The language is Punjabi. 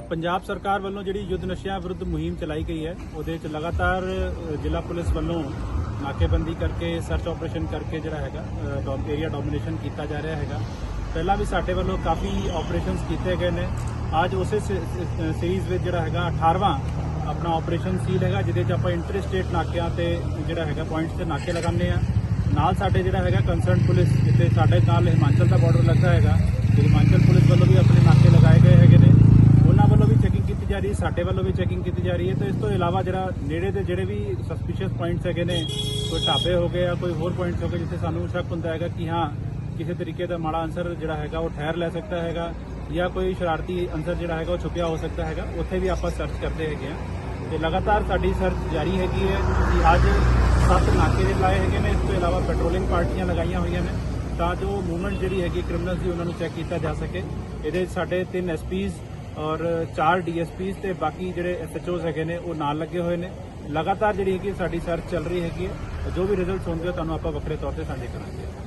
ਪੰਜਾਬ ਸਰਕਾਰ ਵੱਲੋਂ ਜਿਹੜੀ ਯੁੱਧ ਨਸ਼ਿਆਂ ਵਿਰੁੱਧ ਮੁਹਿੰਮ ਚਲਾਈ ਗਈ ਹੈ, ਉਹਦੇ ਵਿੱਚ ਲਗਾਤਾਰ ਜ਼ਿਲ੍ਹਾ ਪੁਲਿਸ ਵੱਲੋਂ ਨਾਕੇਬੰਦੀ ਕਰਕੇ, ਸਰਚ ਆਪਰੇਸ਼ਨ ਕਰਕੇ ਜਿਹੜਾ ਹੈਗਾ ਏਰੀਆ ਡੋਮੀਨੇਸ਼ਨ ਕੀਤਾ ਜਾ ਰਿਹਾ ਹੈਗਾ। ਪਹਿਲਾਂ ਵੀ ਸਾਡੇ ਵੱਲੋਂ ਕਾਫੀ ਆਪਰੇਸ਼ਨਸ ਕੀਤੇ ਗਏ ਨੇ। ਅੱਜ ਉਸੇ ਸੀਰੀਜ਼ ਵਿੱਚ ਜਿਹੜਾ ਹੈਗਾ 18ਵਾਂ ਆਪਣਾ ਆਪਰੇਸ਼ਨ ਸੀਲ ਹੈਗਾ, ਜਿਹਦੇ 'ਚ ਆਪਾਂ ਇੰਟਰ ਸਟੇਟ ਨਾਕਿਆਂ ਤੇ ਜਿਹੜਾ ਹੈਗਾ ਪੁਆਇੰਟਸ ਤੇ ਨਾਕੇ ਲਗਾਉਂਦੇ ਆ ਨਾਲ ਸਾਡੇ ਜਿਹੜਾ ਹੈਗਾ ਕੰਸਰਨ ਪੁਲਿਸ, ਜਿੱਥੇ ਸਾਡੇ ਨਾਲ ਹਿਮਾਚਲ ਦਾ ਬਾਰਡਰ ਲੱਗਦਾ ਹੈਗਾ ਤੇ ਹਿਮਾਚਲ ਪੁਲਿਸ ਵੱਲੋਂ ਵੀ ਆਪਣੇ ਨਾਕੇ ਲਗਾਏ ਗਏ ਹੈਗੇ ਨੇ ਉਹਨਾਂ ਵੱਲੋਂ ਵੀ ਚੈਕਿੰਗ ਕੀਤੀ ਜਾ ਰਹੀ ਹੈ ਸਾਡੇ ਵੱਲੋਂ ਵੀ ਚੈਕਿੰਗ ਕੀਤੀ ਜਾ ਰਹੀ ਹੈ। ਤੇ ਇਸ ਤੋਂ ਇਲਾਵਾ ਜਿਹੜਾ ਨੇੜੇ ਦੇ ਜਿਹੜੇ ਵੀ ਸਸਪੀਸ਼ੀਅਸ ਪੁਆਇੰਟਸ ਹੈਗੇ ਨੇ, ਕੋਈ ਢਾਬੇ ਹੋ ਗਏ ਜਾਂ ਕੋਈ ਹੋਰ ਪੁਆਇੰਟਸ ਹੋ ਗਏ ਜਿੱਥੇ ਸਾਨੂੰ ਸ਼ੱਕ ਹੁੰਦਾ ਹੈਗਾ ਕਿ ਹਾਂ, ਕਿਸੇ ਤਰੀਕੇ ਦਾ ਮਾੜਾ ਅਨਸਰ ਜਿਹੜਾ ਹੈਗਾ ਉਹ ਠਹਿਰ ਲੈ ਸਕਦਾ ਹੈਗਾ ਜਾਂ ਕੋਈ ਸ਼ਰਾਰਤੀ ਅਨਸਰ ਜਿਹੜਾ ਹੈਗਾ ਉਹ ਛੁਪਿਆ ਹੋ ਸਕਦਾ ਹੈਗਾ, ਉੱਥੇ ਵੀ ਆਪਾਂ ਸਰਚ ਕਰਦੇ ਹੈਗੇ ਆ ਤੇ ਲਗਾਤਾਰ ਸਾਡੀ ਸਰਚ ਜਾਰੀ ਹੈਗੀ ਹੈ। ਅਸੀਂ ਅੱਜ ਸੱਤ ਨਾਕੇ ਦੇ ਲਾਏ ਹੈਗੇ ਨੇ। ਇਸ ਤੋਂ ਇਲਾਵਾ ਪੈਟਰੋਲਿੰਗ ਪਾਰਟੀਆਂ ਲਗਾਈਆਂ ਹੋਈਆਂ ਨੇ ਤਾਂ ਜੋ ਮੂਵਮੈਂਟ ਜਿਹੜੀ ਹੈਗੀ ਕ੍ਰਿਮੀਨਲਸ ਦੀ ਉਹਨਾਂ ਨੂੰ ਚੈੱਕ ਕੀਤਾ ਜਾ ਸਕੇ। ਇਹਦੇ 'ਚ ਸਾਡੇ ਤਿੰਨ ਐਸਪੀਜ਼ ਔਰ ਚਾਰ ਡੀਐਸਪੀਜ਼ ਤੇ ਬਾਕੀ ਜਿਹੜੇ ਐਸਐਚਓਜ਼ ਹੈਗੇ ਨੇ, ਉਹ ਨਾਲ ਲੱਗੇ ਹੋਏ ਨੇ। ਲਗਾਤਾਰ ਜਿਹੜੀ ਹੈਗੀ ਸਾਡੀ ਸਰਚ ਚੱਲ ਰਹੀ ਹੈਗੀ ਹੈ। ਜੋ ਵੀ ਰਿਜ਼ਲਟਸ ਹੋਣਗੇ ਤੁਹਾਨੂੰ ਆਪਾਂ ਵੱਖਰੇ ਤੌਰ ਤੇ ਸਾਂਝੇ ਕਰਾਂਗੇ।